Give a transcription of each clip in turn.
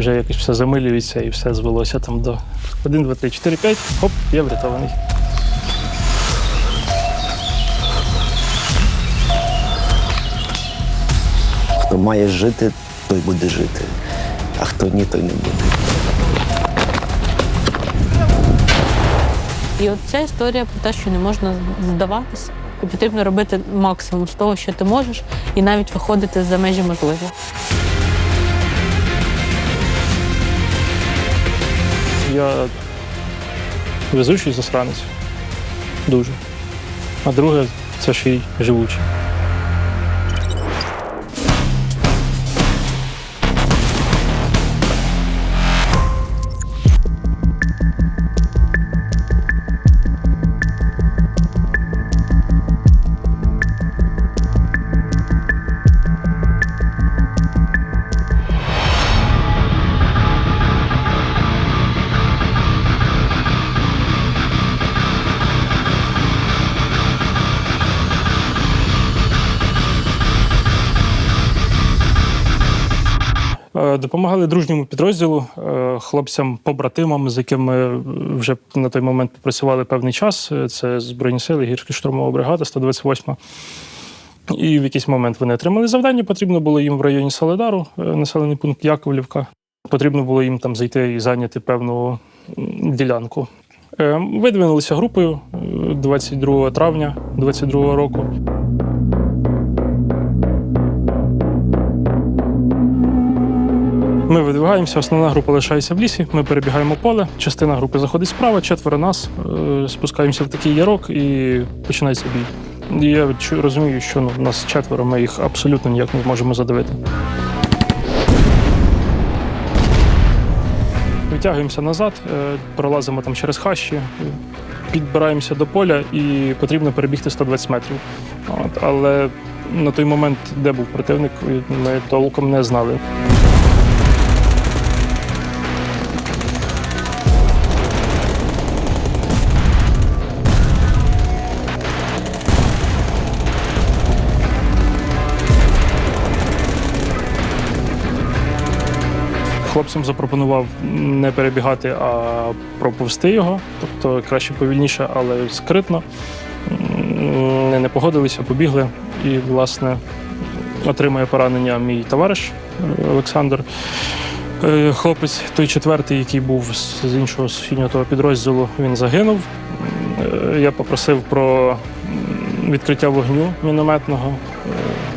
вже якось все замилюється і все звелося там до 1, 2, 3, 4, 5. Хоп, я врятований. Хто має жити, той буде жити, а хто ні, той не буде. І от ця історія про те, що не можна здаватися, і потрібно робити максимум з того, що ти можеш, і навіть виходити за межі можливого. Я везучий засранець. Дуже. А друге, це ще й живучий. Допомагали дружньому підрозділу, е, хлопцям-побратимам, з якими вже на той момент попрацювали певний час. Е, Це Збройні сили, гірська штурмова бригада, 128. І в якийсь момент вони отримали завдання. Потрібно було їм в районі Соледару, е, населений пункт Яковлівка. Потрібно було їм там зайти і зайняти певну ділянку. Видвинулися групою е, 22 травня 2022 року. Ми видвигаємося, основна група лишається в лісі. Ми перебігаємо поле. Частина групи заходить справа, четверо нас. е, Спускаємося в такий ярок і починається бій. І я розумію, що ну, нас четверо, ми їх абсолютно ніяк не можемо задавити. Витягуємося назад, е, пролазимо там через хащі, підбираємося до поля і потрібно перебігти 120 метрів. От, але на той момент, де був противник, ми толком не знали. Хлопцям запропонував не перебігати, а проповзти його, тобто краще повільніше, але скритно. Не погодилися, побігли. І, власне, отримує поранення мій товариш е, Олександр. Е, Хлопець, той четвертий, який був з з іншого сусіднього підрозділу, він загинув. Е, Я попросив про відкриття вогню мінометного.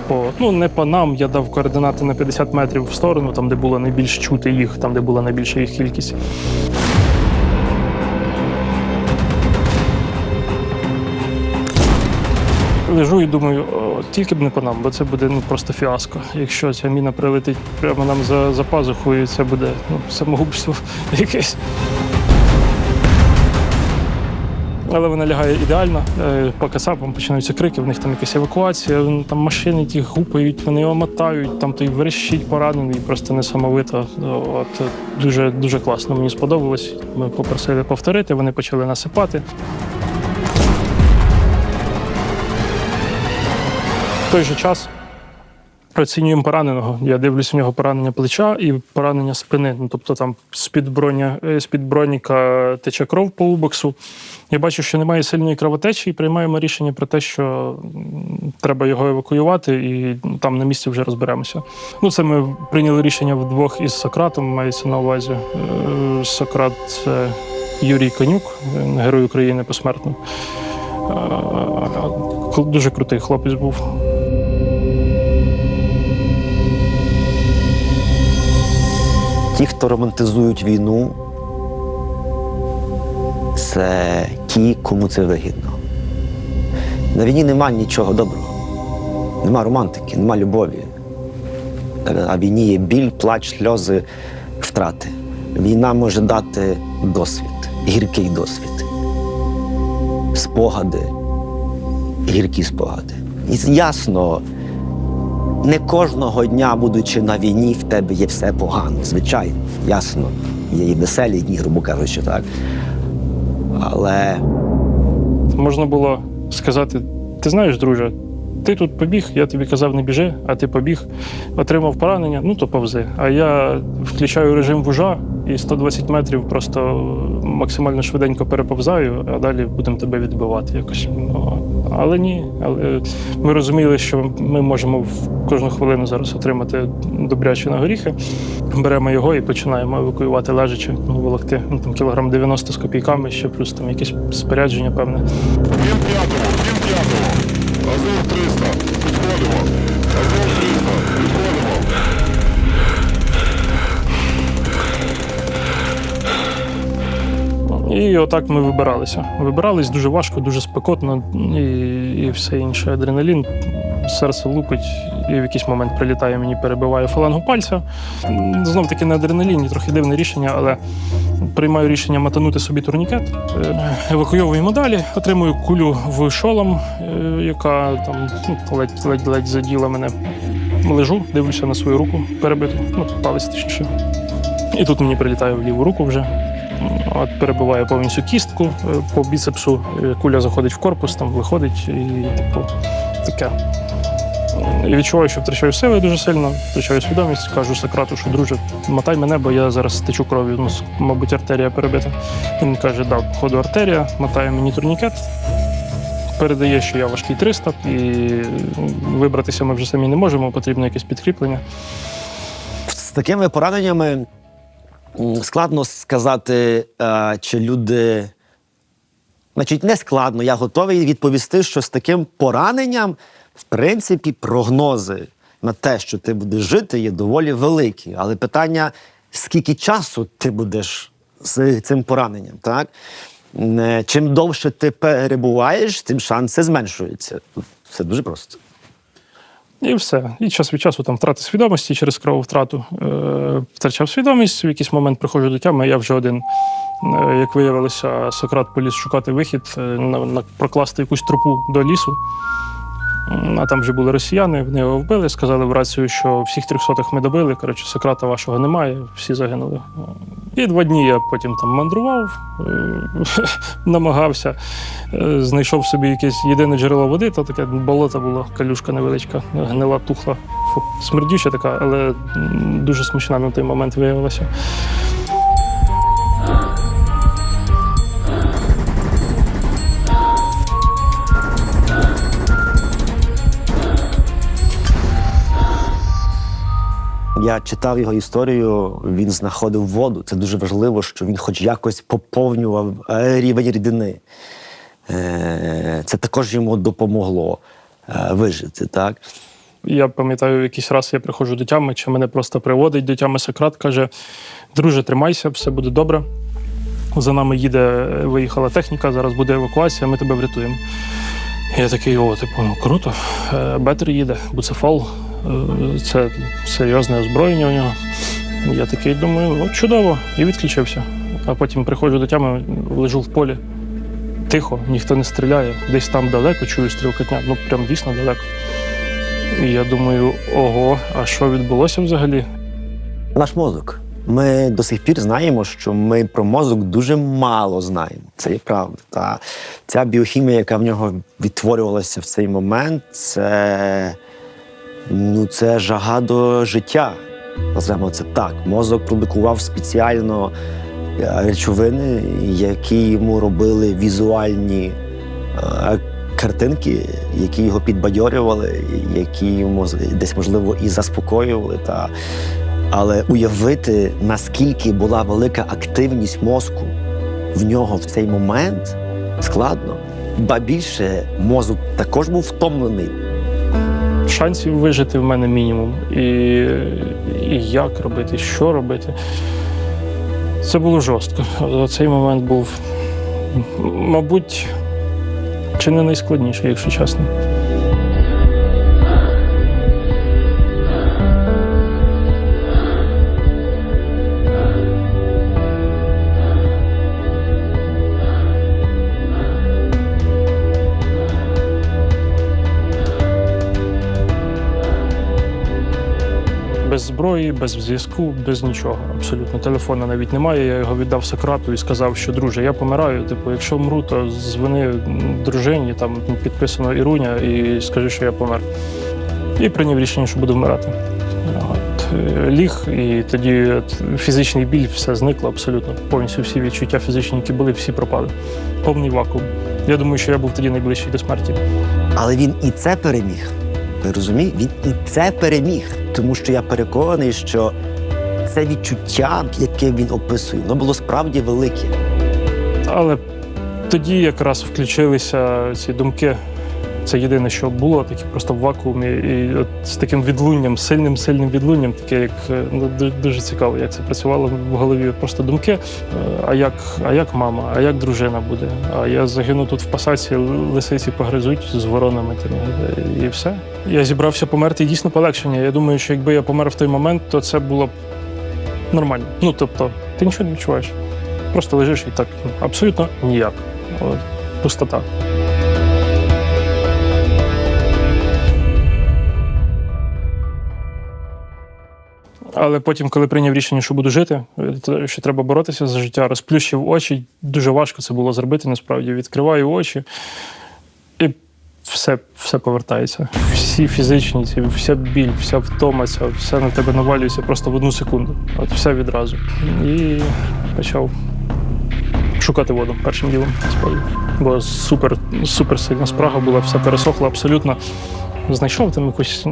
По, ну, не по нам, я дав координати на 50 метрів в сторону, там, де було найбільш чути їх, там, де була найбільша їх кількість. Лежу і думаю, о, тільки б не по нам, бо це буде ну, просто фіаско. Якщо ця міна прилетить прямо нам за, за пазухою, це буде ну, самогубство якесь. Але вона лягає ідеально. Е, По касапам починаються крики, в них там якась евакуація, там машини ті гупають, вони його мотають, там той верещить поранений, просто несамовито. От е, дуже дуже класно. Мені сподобалось. Ми попросили повторити, вони почали насипати. В той же час оцінюємо пораненого. Я дивлюсь, у нього поранення плеча і поранення спини. Ну, тобто там з-під, броня, е, з-під броніка тече кров по убоксу. Я бачу, що немає сильної кровотечі, і приймаємо рішення про те, що треба його евакуювати, і там на місці вже розберемося. Ну, це ми прийняли рішення вдвох із Сократом, мається на увазі. Е, Сократ це Юрій Конюк, герой України посмертно. Е, Дуже крутий хлопець був. Ті, хто романтизують війну, це ті, кому це вигідно. На війні нема нічого доброго. Нема романтики, нема любові. На війні є біль, плач, сльози, втрати. Війна може дати досвід, гіркий досвід, спогади, гіркі спогади. І ясно, не кожного дня, будучи на війні, в тебе є все погано, звичайно, ясно. Є і веселі дні, грубо кажучи, так. Але Можна було сказати: ти знаєш, друже, Ти тут побіг, я тобі казав, не біжи, а ти побіг, отримав поранення, ну то повзи. А я включаю режим вужа і 120 метрів просто максимально швиденько переповзаю, а далі будемо тебе відбивати якось. Ну, але ні. Але ми розуміли, що ми можемо в кожну хвилину зараз отримати добряче на горіхи. Беремо його і починаємо евакуювати лежачи, ну, волокти. Ну, там кілограм 90 з копійками, ще плюс там якесь спорядження, певне. Пів п'ятого, пів п'ятого. Азов 300. Підходимо. Азов 300. Підходимо. І отак ми вибиралися. Вибирались дуже важко, дуже спекотно і, і все інше. Адреналін, серце лупить, і в якийсь момент прилітає мені, перебиває фалангу пальця. Знов таки на адреналіні, трохи дивне рішення, але приймаю рішення матанути собі турнікет. Е, Евакуйовуємо далі, отримую кулю в шолом, е, яка там ну, ледь-ледь заділа мене. Лежу, дивлюся на свою руку перебиту, ну, палець точніше. І тут мені прилітає в ліву руку вже. От перебиває повністю кістку е, по біцепсу. е, Куля заходить в корпус, там виходить і типу таке. І відчуваю, що втрачаю сили дуже сильно, втрачаю свідомість. Кажу Сократу, що друже, мотай мене, бо я зараз стечу кров'ю. Ну, мабуть, артерія перебита. Він каже, да, походу артерія, мотає мені турнікет. Передає, що я важкий 300, і вибратися ми вже самі не можемо, потрібно якесь підкріплення. З такими пораненнями складно сказати, е, чи люди. Значить, не складно. Я готовий відповісти, що з таким пораненням, в принципі, прогнози на те, що ти будеш жити, є доволі великі. Але питання, скільки часу ти будеш з цим пораненням, так? Е, Чим довше ти перебуваєш, тим шанси зменшуються. Все дуже просто. І все. І час від часу там втрати свідомості через крововтрату. Е, втрачав свідомість, в якийсь момент приходжу до тями, я вже один. Е, як виявилося, Сократ поліз шукати вихід, е, на, на, прокласти якусь тропу до лісу. А там вже були росіяни, вони його вбили, сказали в рацію, що всіх трьохсотих ми добили. Коротше, Сократа вашого немає, всі загинули. І два дні я потім там мандрував, е, намагався, е, знайшов собі якесь єдине джерело води, то таке болото було, калюшка невеличка, гнила, тухла, Фу, смердюча така, але дуже смачна на той момент виявилася. Я читав його історію, він знаходив воду. Це дуже важливо, що він хоч якось поповнював е, рівень рідини. Е, Це також йому допомогло е, вижити. Так? Я пам'ятаю, якийсь раз я приходжу до тями, чи мене просто приводить до тями Сократ, каже: друже, тримайся, все буде добре. За нами їде, виїхала техніка, зараз буде евакуація, ми тебе врятуємо. Я такий, о, типу, ну круто. Бетер їде, буцефол, е, це серйозне озброєння у нього. Я такий думаю, от чудово, і відключився. А потім приходжу до тями, лежу в полі. Тихо, ніхто не стріляє. Десь там далеко чую стрілкотня, ну прям дійсно далеко. І я думаю, ого, а що відбулося взагалі? Наш мозок. Ми до сих пір знаємо, що ми про мозок дуже мало знаємо. Це є правда. Та ця біохімія, яка в нього відтворювалася в цей момент, це, ну, це жага до життя. Назвемо це так. Мозок продукував спеціально е, речовини, які йому робили візуальні е, картинки, які його підбадьорювали, які йому десь можливо і заспокоювали. Та але уявити, наскільки була велика активність мозку в нього в цей момент, складно. Ба більше мозок також був втомлений. Шансів вижити в мене мінімум. І, і як робити, що робити. Це було жорстко. Цей момент був, мабуть, чи не найскладніший, якщо чесно. Без зброї, без зв'язку, без нічого. Абсолютно. Телефона навіть немає. Я його віддав Сократу і сказав, що друже, я помираю. Типу, якщо вмру, то дзвони дружині, там підписано Іруня, і скажи, що я помер. І прийняв рішення, що буду вмирати. От, е, ліг, і тоді фізичний біль все зникло абсолютно. Повністю всі відчуття фізичні, які були, всі пропали. Повний вакуум. Я думаю, що я був тоді найближчий до смерті. Але він і це переміг. Розумієте? Він і це переміг. Тому що я переконаний, що це відчуття, яке він описує, воно було справді велике. Але тоді якраз включилися ці думки. Це єдине, що було, таке просто в вакуумі, і от з таким відлунням, сильним сильним відлунням, таке як е, ну дуже цікаво, як це працювало в голові. Просто думки. е, А як, а як мама, а як дружина буде? А я загину тут в пасаці, лисиці погризуть з воронами тими, е, і все. Я зібрався померти дійсно полегшення. Я думаю, що якби я помер в той момент, то це було б нормально. Ну тобто, ти нічого не відчуваєш. Просто лежиш і так абсолютно ніяк. От, пустота. Але потім, коли прийняв рішення, що буду жити, що треба боротися за життя, розплющив очі. Дуже важко це було зробити, насправді. Відкриваю очі, і все, все повертається. Всі фізичні, ці, вся біль, вся втома, ця, все на тебе навалюється просто в одну секунду. От все відразу. І почав шукати воду першим ділом. Насправді. Бо супер, супер сильна спрага була, все пересохло абсолютно. Знайшов там якийсь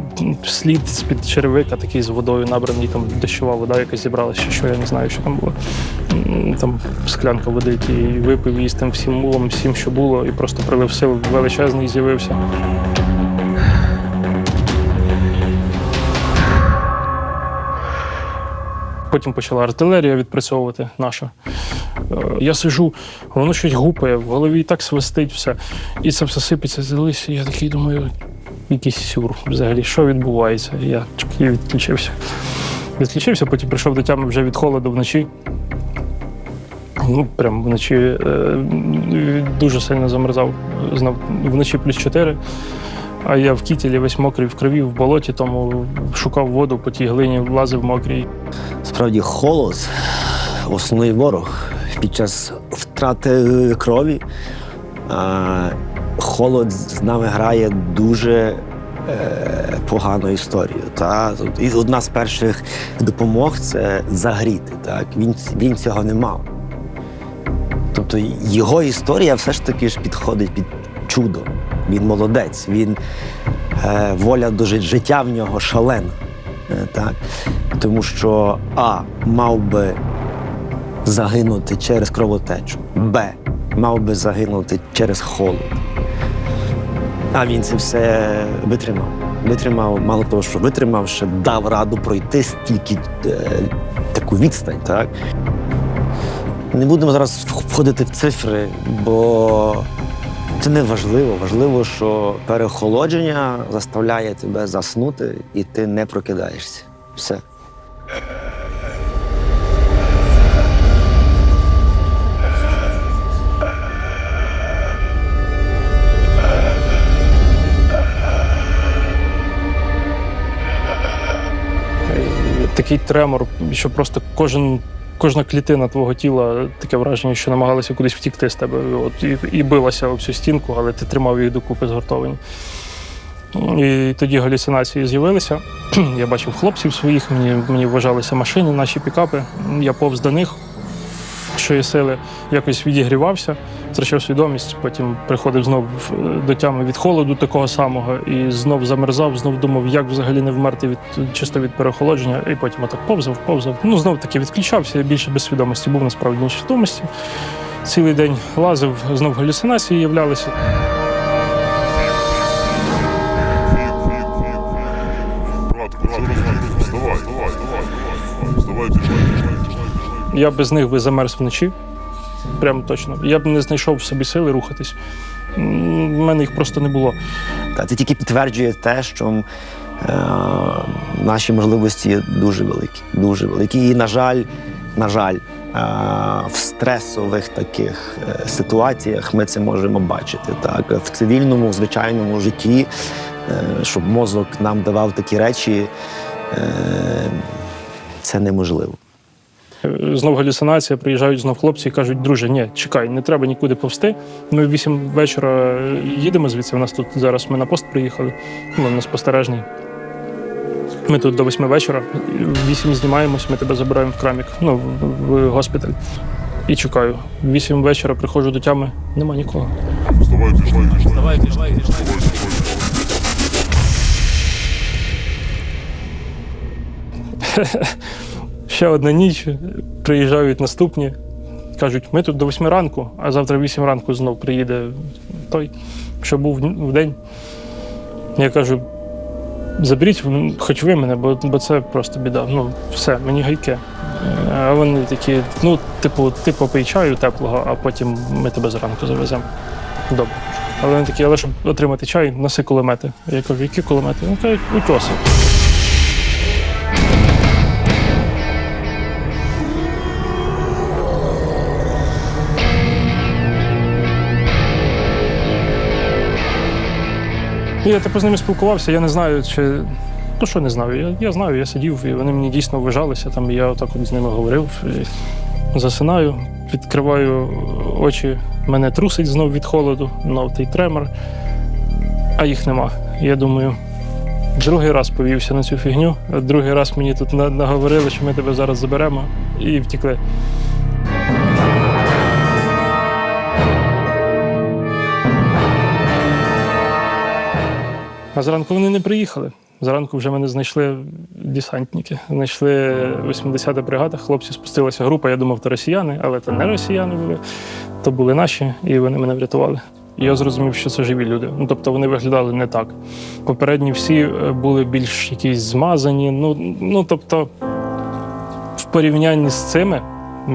слід з-під черевика, такий з водою набраний, там дощова вода якась зібралася, що я не знаю, що там було. Там склянка води і випив її з тим всім мулом, всім, що було, і просто прилив сил величезний з'явився. Потім почала артилерія відпрацьовувати наша. Е, Я сижу, воно щось гупає, в голові так свистить все. І це все сипеться з лисі. Я такий думаю, якийсь сюр взагалі, що відбувається? Я чик, відключився. Відключився, потім прийшов до тями вже від холоду вночі. Ну, прям вночі е, дуже сильно замерзав. Знав, вночі плюс 4. А я в кітілі весь мокрий в крові, в болоті, тому шукав воду по тій глині, лазив мокрій. Справді, холод основний ворог під час втрати крові. А, холод з нами грає дуже е, погану історію. Та? І одна з перших допомог це загріти. Так? Він, він цього не мав. Тобто його історія все ж таки ж підходить під чудо. Він молодець, він е, воля до жит- життя в нього шалена. Е, так? Тому що А мав би загинути через кровотечу, Б мав би загинути через холод. А він це все витримав. Витримав, мало того, що витримав, ще дав раду пройти стільки е, таку відстань. Так? Не будемо зараз входити в цифри, бо це не важливо. Важливо, що переохолодження заставляє тебе заснути, і ти не прокидаєшся. Все. Такий тремор, що просто кожен. Кожна клітина твого тіла таке враження, що намагалася кудись втікти з тебе. От, і, і билася об цю стінку, але ти тримав їх докупи згуртовані. І тоді галюцинації з'явилися. Я бачив хлопців своїх, мені, мені вважалися машини, наші пікапи. Я повз до них, що сили, якось відігрівався, втрачав свідомість, потім приходив знов е, до тями від холоду такого самого, і знов замерзав, знов думав, як взагалі не вмерти від чисто від переохолодження, і потім отак повзав, повзав. Ну, знов таки відключався, я більше без свідомості був насправді ніж свідомості. Цілий день лазив, знов галюцинації являлися. Вставай, вставай, вставай, вставай. Біжай. Я без них би замерз вночі. Прямо точно. Я б не знайшов в собі сили рухатись. У мене їх просто не було. Та це тільки підтверджує те, що е, наші можливості дуже великі. Дуже великі. І, на жаль, на жаль, е, в стресових таких е, ситуаціях ми це можемо бачити. Так? В цивільному, в звичайному житті, е, щоб мозок нам давав такі речі, е, це неможливо. Знов галюцинація, приїжджають знов хлопці і кажуть, друже, ні, чекай, не треба нікуди повсти. Ми в 8 вечора їдемо звідси. У нас тут зараз ми на пост приїхали, ну, на спостережний. Ми тут до 8 вечора, в 8 знімаємось, ми тебе забираємо в крамік, ну, в, в госпіталь. І чекаю. В 8 вечора приходжу до тями, нема нікого. Вставай, пішли, пішли. Давай, пішли, пішли. Ще одна ніч, приїжджають наступні, кажуть, ми тут до 8 ранку, а завтра в 8 ранку знов приїде той, що був в день. Я кажу, заберіть хоч ви мене, бо, бо це просто біда. Ну, все, мені гайке. А вони такі, ну, типу, ти попий чаю теплого, а потім ми тебе зранку завеземо. Добре. Але вони такі, але щоб отримати чай, носи кулемети. Я кажу, які кулемети? Вони кажуть, утоси. Я типу з ними спілкувався, я не знаю, чи. Ну що не знаю. Я, я знаю, я сидів, і вони мені дійсно ввижалися. Там я отак от з ними говорив. І засинаю, відкриваю очі, мене трусить знов від холоду, знов той тремор, а їх нема. Я думаю, другий раз повівся на цю фігню, другий раз мені тут наговорили, що ми тебе зараз заберемо, і втікли. А зранку вони не приїхали. Зранку вже мене знайшли десантники. Знайшли 80-та бригада. Хлопці спустилася група. Я думав, то росіяни, але це не росіяни були, то були наші, і вони мене врятували. І я зрозумів, що це живі люди. Ну тобто вони виглядали не так. Попередні всі е, були більш якісь змазані. Ну, ну тобто, в порівнянні з цими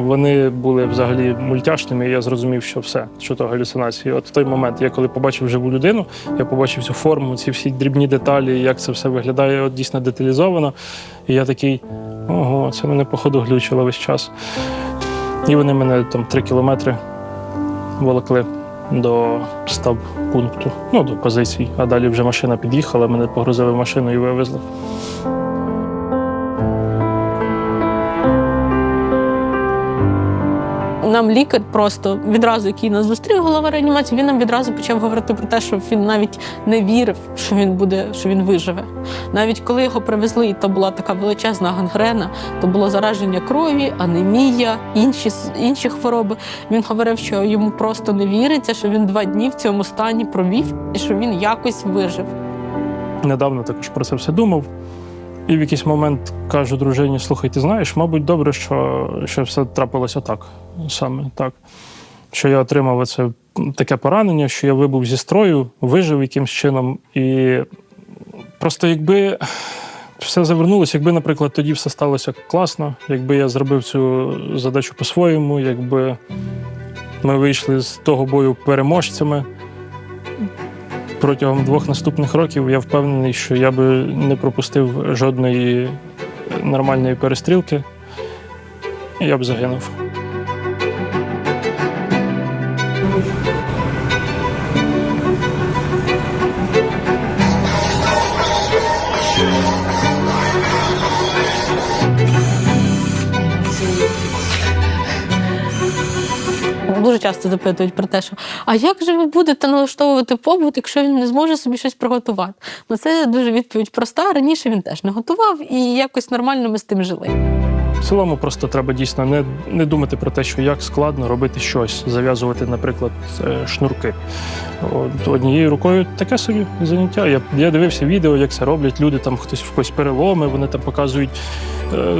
вони були взагалі мультяшними, і я зрозумів, що все, що то галюцинації. От в той момент, я коли побачив живу людину, я побачив цю форму, ці всі дрібні деталі, як це все виглядає от дійсно деталізовано. І я такий, ого, це мене походу глючило весь час. І вони мене там три кілометри волокли до стаб пункту, ну до позицій. А далі вже машина під'їхала, мене погрузили в машину і вивезли. Нам лікар просто відразу, який нас зустрів, голова реанімації, він нам відразу почав говорити про те, що він навіть не вірив, що він буде, що він виживе. Навіть коли його привезли, і то була така величезна гангрена, то було зараження крові, анемія, інші, інші хвороби. Він говорив, що йому просто не віриться, що він два дні в цьому стані провів і що він якось вижив. недавно також про це все думав. І в якийсь момент кажу дружині: слухай, ти знаєш, мабуть, добре, що, що все трапилося так, саме так. Що я отримав це таке поранення, що я вибув зі строю, вижив якимсь чином. І просто якби все завернулося, якби, наприклад, тоді все сталося класно, якби я зробив цю задачу по-своєму, якби ми вийшли з того бою переможцями протягом двох наступних років я впевнений, що я би не пропустив жодної нормальної перестрілки. Я б загинув. Дуже часто запитують про те, що а як же ви будете налаштовувати побут, якщо він не зможе собі щось приготувати? Ну це дуже відповідь проста. Раніше він теж не готував, і якось нормально ми з тим жили. В цілому просто треба дійсно не, не думати про те, що як складно робити щось, зав'язувати, наприклад, е, шнурки. От, однією рукою таке собі заняття. Я, я дивився відео, як це роблять. Люди там хтось в когось переломи, вони там показують. Е,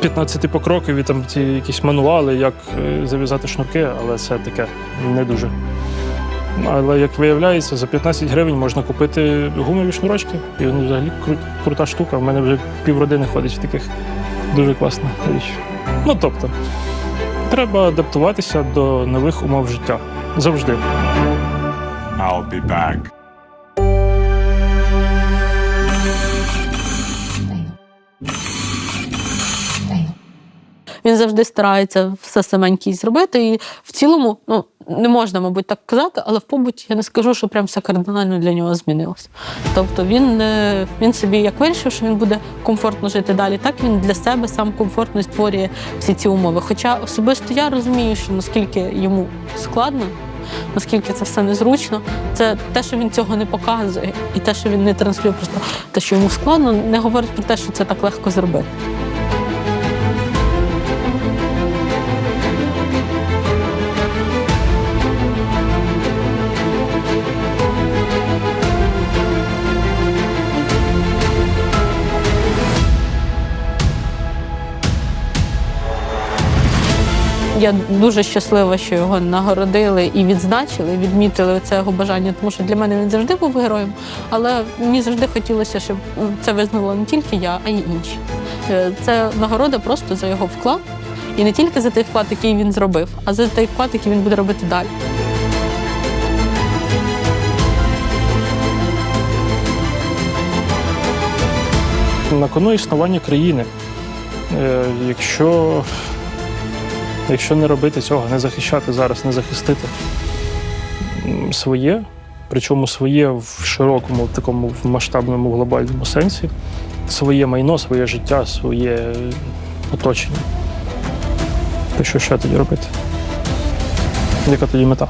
15 покрокові там ці якісь мануали, як е, зав'язати шнурки, але це таке не дуже. Але як виявляється, за 15 гривень можна купити гумові шнурочки, і вони взагалі кру- крута штука. У мене вже півродини ходить в таких. Дуже класна річ. Ну тобто, треба адаптуватися до нових умов життя. Завжди. I'll be back. Він завжди старається все саменький зробити. І в цілому, ну не можна, мабуть, так казати, але в побуті я не скажу, що прям все кардинально для нього змінилось. Тобто він, він собі як вирішив, що він буде комфортно жити далі, так він для себе сам комфортно створює всі ці умови. Хоча особисто я розумію, що наскільки йому складно, наскільки це все незручно, це те, що він цього не показує, і те, що він не транслює, просто те, що йому складно, не говорить про те, що це так легко зробити. Я дуже щаслива, що його нагородили і відзначили, відмітили це його бажання, тому що для мене він завжди був героєм. Але мені завжди хотілося, щоб це визнала не тільки я, а й інші. Е, Це нагорода просто за його вклад. І не тільки за той вклад, який він зробив, а за той вклад, який він буде робити далі. На кону існування країни. Е, Якщо, якщо не робити цього, не захищати зараз, не захистити своє, причому своє в широкому, такому в масштабному глобальному сенсі, своє майно, своє життя, своє оточення. То що ще тоді робити? Яка тоді мета?